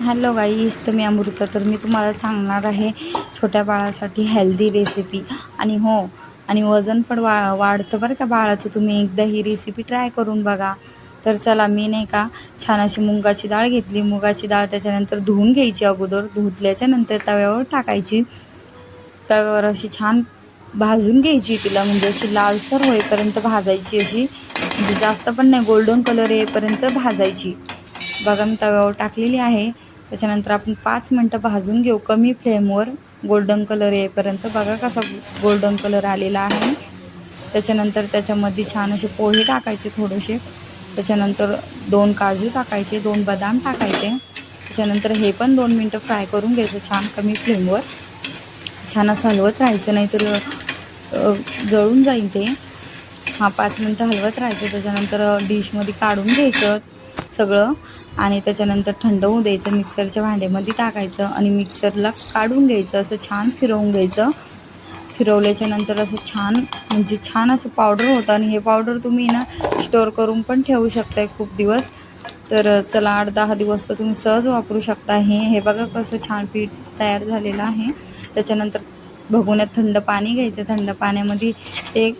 Hello गाईस तर मी अमृता तर मी तुम्हाला सांगणार आहे छोट्या बाळासाठी हेल्दी रेसिपी आणि हो आणि वजन पण वा वाढतं बरं का बाळाचं. तुम्ही एकदा ही रेसिपी ट्राय करून बघा. तर चला मी नाही का छान अशी मुगाची डाळ घेतली. मुगाची डाळ त्याच्यानंतर धुवून घ्यायची अगोदर. धुतल्याच्या नंतर तव्यावर टाकायची. तव्यावर अशी छान भाजून घ्यायची तिला. म्हणजे अशी लालसर होईपर्यंत भाजायची अशी. म्हणजे जास्त पण नाही गोल्डन कलर येईपर्यंत भाजायची. बघा मी तव्यावर टाकलेली आहे. त्याच्यानंतर आपण पाच मिनटं भाजून घेऊ. कमी फ्लेमवर गोल्डन कलर येईपर्यंत बघा कसा गोल्डन कलर आलेला आहे. त्याच्यानंतर त्याच्यामध्ये छान असे पोहे टाकायचे थोडेसे. त्याच्यानंतर दोन काजू टाकायचे दोन बदाम टाकायचे. त्याच्यानंतर हे पण दोन मिनटं फ्राय करून घ्यायचं छान कमी फ्लेमवर. छान असं हलवत राहायचं नाहीतर जळून जाईल ते. हा पाच मिनटं हलवत राहायचं. त्याच्यानंतर डिशमध्ये काढून घ्यायचं. सगळं आणि त्याच्यानंतर थंड होऊ द्यायचं मिक्सरच्या भांड्यामध्ये टाकायचं आणि मिक्सरला काढून घ्यायचं असं छान फिरवून घ्यायचं. फिरवल्याच्या नंतर असं छान म्हणजे छान असं पावडर होतं आणि हे पावडर तुम्ही ना स्टोअर करून पण ठेवू शकताय खूप दिवस. तर चला आठ दहा दिवस तर तुम्ही सहज वापरू शकता हे. हे बघा कसं छान पीठ तयार झालेलं आहे. त्याच्यानंतर बघून थंड पाणी घ्यायचं. थंड पाण्यामध्ये ते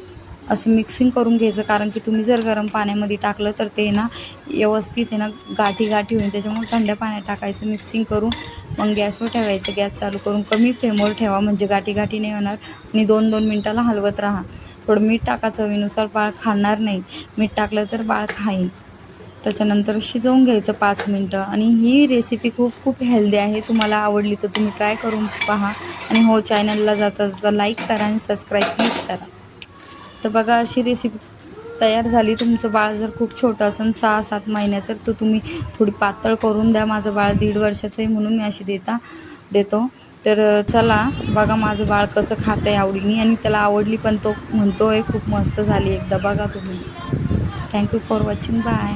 असं मिक्सिंग करून घ्यायचं. कारण की तुम्ही जर गरम पाण्यामध्ये टाकलं तर ते ना व्यवस्थित आहे ना गाठी गाठी होईल. त्याच्यामुळे थंड पाण्यात टाकायचं मिक्सिंग करून मग गॅसवर ठेवायचं. गॅस चालू करून कमी फ्लेमवर ठेवा. म्हणजे गाठी गाठी नाही होणार. आणि दोन दोन मिनटाला हलवत राहा. थोडं मीठ टाका चवीनुसार. बाळ खाणार नाही. मीठ टाकलं तर बाळ खाईल. त्याच्यानंतर शिजवून घ्यायचं पाच मिनटं. आणि ही रेसिपी खूप खूप हेल्दी आहे. तुम्हाला आवडली तर तुम्ही ट्राय करून पहा. आणि हो चॅनलला जाता जाता लाईक करा आणि सबस्क्राईब प्लीज करा. तर बघा अशी रेसिपी तयार झाली. तुमचं बाळ जर खूप छोटं असेल सहा सात महिन्याचं तर तुम्ही थोडी पातळ करून द्या. माझं बाळ दीड वर्षाचं आहे म्हणून मी अशी देता देतो. तर चला बघा माझं बाळ कसं खातं आहे आवडीने. आणि त्याला आवडली पण तो म्हणतो आहे खूप मस्त झाली एकदा. बघा तुम्ही. Thank you for watching bye